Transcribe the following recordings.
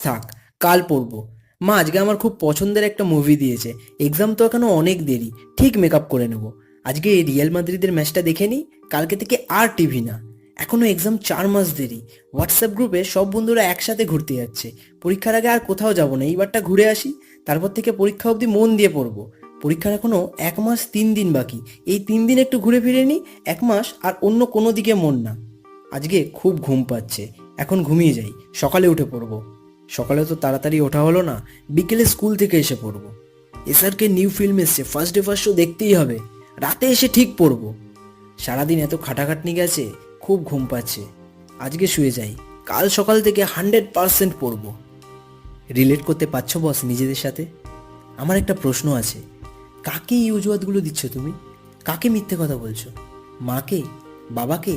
থাক, কাল পড়ব। মা, আজকে আমার খুব পছন্দের একটা মুভি দিয়েছে। এক্সাম তো এখনও অনেক দেরি, ঠিক মেকআপ করে নেব। আজকে এই রিয়াল মাদ্রিদের ম্যাচটা দেখে নিই কালকে থেকে আর টিভি না। এখনও এক্সাম চার মাস দেরি। হোয়াটসঅ্যাপ গ্রুপে সব বন্ধুরা একসাথে ঘুরতে যাচ্ছে। পরীক্ষার আগে আর কোথাও যাব না, এইবারটা ঘুরে আসি। তারপর থেকে পরীক্ষা অবধি মন দিয়ে পড়ব। পরীক্ষার এখনও এক মাস তিন দিন বাকি। এই তিন দিন একটু ঘুরে ফিরে নিই এক মাস আর অন্য কোনো দিকে মন না। আজকে খুব ঘুম পাচ্ছে, এখন ঘুমিয়ে যাই, সকালে উঠে পড়ব। সকালে তো তাড়াতাড়ি ওঠা হলো না, বিকেলে স্কুল থেকে এসে পড়ব। এসআরকে নিউ ফিল্ম এসছে ফার্স্ট ডে ফার্স্ট শো দেখতেই হবে, রাতে এসে ঠিক পড়ব। সারাদিন এত খাটাখাটনি গেছে, খুব ঘুম পাচ্ছে। আজকে শুয়ে যাই, কাল সকাল থেকে হান্ড্রেড পারসেন্ট পড়ব। রিলেট করতে পারছ বস নিজেদের সাথে? আমার একটা প্রশ্ন আছে, কাকে এই অজুহাতগুলো দিচ্ছ তুমি? কাকে মিথ্যে কথা বলছো? মাকে, বাবাকে,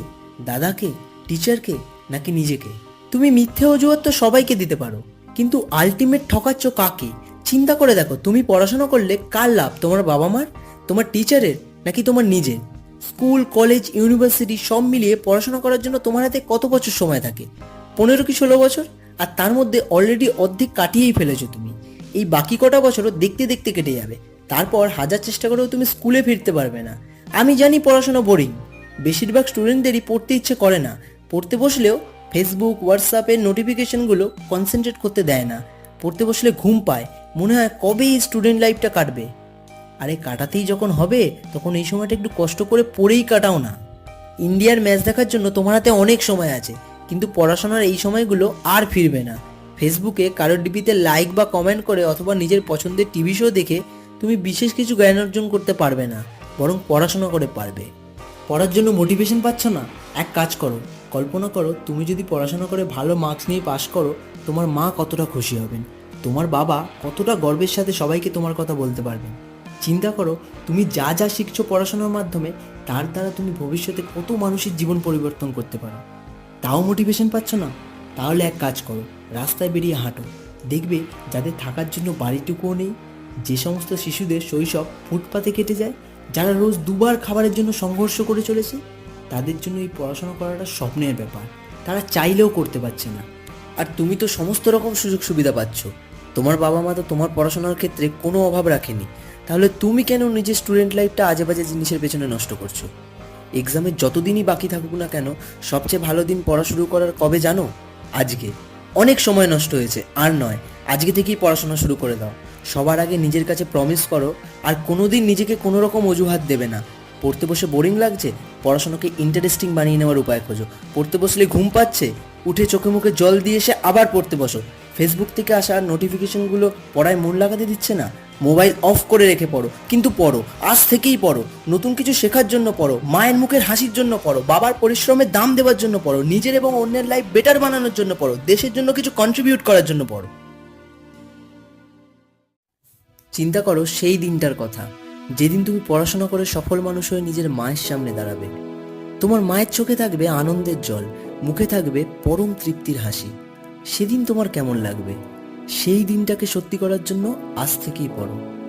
দাদাকে টিচারকে নাকি নিজেকে? তুমি মিথ্যে অজুহাত তো সবাইকে দিতে পারো। কিন্তু আলটিমেট ঠকাচ্ছ কাকে? চিন্তা করে দেখো, তুমি পড়াশোনা করলে কার লাভ? তোমার বাবা মার তোমার টিচারের নাকি তোমার নিজের? স্কুল কলেজ ইউনিভার্সিটি সব মিলিয়ে পড়াশোনা করার জন্য তোমার হাতে কত বছর সময় থাকে? পনেরো কি ষোলো বছর? আর তার মধ্যে অলরেডি অর্ধেক কাটিয়েই ফেলেছো তুমি। এই বাকি কটা বছরও দেখতে দেখতে কেটে যাবে। তারপর হাজার চেষ্টা করেও তুমি স্কুলে ফিরতে পারবে না। আমি জানি পড়াশোনা বোরিং বেশিরভাগ স্টুডেন্টদেরই পড়তে ইচ্ছে করে না। পড়তে বসলেও ফেসবুক হোয়াটসঅ্যাপের নোটিফিকেশনগুলো কনসেন্ট্রেট করতে দেয় না। পড়তে বসলে ঘুম পায়। মনে হয় কবে এই স্টুডেন্ট লাইফটা কাটবে? আরে কাটাতেই যখন হবে, তখন এই সময়টা একটু কষ্ট করে পড়েই কাটাও না। ইন্ডিয়ার ম্যাচ দেখার জন্য তোমার হাতে অনেক সময় আছে, কিন্তু পড়াশোনার এই সময়গুলো আর ফিরবে না। ফেসবুকে কারোর ডিপিতে লাইক বা কমেন্ট করে অথবা নিজের পছন্দের টিভি শো দেখে তুমি বিশেষ কিছু জ্ঞান অর্জন করতে পারবে না, বরং পড়াশোনা করে পারবে। পড়ার জন্য মোটিভেশন পাচ্ছ না? এক কাজ করো কল্পনা করো, তুমি যদি পড়াশোনা করে ভালো মার্কস নিয়ে পাশ করো, তোমার মা কতটা খুশি হবেন? তোমার বাবা কতটা গর্বের সাথে সবাইকে তোমার কথা বলতে পারবেন? চিন্তা করো, তুমি যা যা শিখছো পড়াশোনার মাধ্যমে, তার দ্বারা তুমি ভবিষ্যতে কত মানুষের জীবন পরিবর্তন করতে পারো। তাও মোটিভেশন পাচ্ছ না? তাহলে এক কাজ করো, রাস্তায় বেরিয়ে হাঁটো। দেখবে যাদের থাকার জন্য বাড়িটুকুও নেই। যে সমস্ত শিশুদের শৈশব ফুটপাতে কেটে যায়, যারা রোজ দুবার খাবারের জন্য সংঘর্ষ করে চলেছে তাদের জন্য এই পড়াশোনা করাটা স্বপ্নের ব্যাপার। তারা চাইলেও করতে পারছে না। আর তুমি তো সমস্ত রকম সুযোগ সুবিধা পাচ্ছ। তোমার বাবা মা তো তোমার পড়াশোনার ক্ষেত্রে কোনো অভাব রাখেনি। তাহলে তুমি কেন নিজের স্টুডেন্ট লাইফটা আজে বাজে জিনিসের পেছনে নষ্ট করছ? এক্সামের যতদিনই বাকি থাকুক না কেন, সবচেয়ে ভালো দিন পড়া শুরু করার কবে জানো? আজকে। অনেক সময় নষ্ট হয়েছে, আর নয়, আজকে থেকেই পড়াশোনা শুরু করে দাও। সবার আগে নিজের কাছে প্রমিস করো, আর কোনোদিন নিজেকে কোনো রকম অজুহাত দেবে না। পড়তে বসে বোরিং লাগছে? পড়াশোনাকে ইন্টারেস্টিং বানিয়ে নেওয়ার উপায় খোঁজো। পড়তে বসলে ঘুম পাচ্ছে। উঠে চোখে মুখে জল দিয়ে এসে আবার পড়তে বসো। ফেসবুক থেকে আসা নোটিফিকেশনগুলো পড়ায় মন লাগাতে দিচ্ছে না। মোবাইল অফ করে রেখে পড়ো। কিন্তু পড়ো। আজ থেকেই পড়ো। নতুন কিছু শেখার জন্য পড়ো। মায়ের মুখের হাসির জন্য পড়ো। বাবার পরিশ্রমের দাম দেওয়ার জন্য পড়ো। নিজের এবং অন্যের লাইফ বেটার বানানোর জন্য পড়ো। দেশের জন্য কিছু কন্ট্রিবিউট করার জন্য পড়ো। চিন্তা করো, সেই দিনটার কথা। যেদিন তুমি পড়াশোনা করে সফল মানুষ হয়ে নিজের মায়ের সামনে দাঁড়াবে। তোমার মায়ের চোখে থাকবে আনন্দের জল, মুখে থাকবে পরম তৃপ্তির হাসি। সেদিন তোমার কেমন লাগবে? সেই দিনটাকে সত্যি করার জন্য আজ থেকেই পড়ো।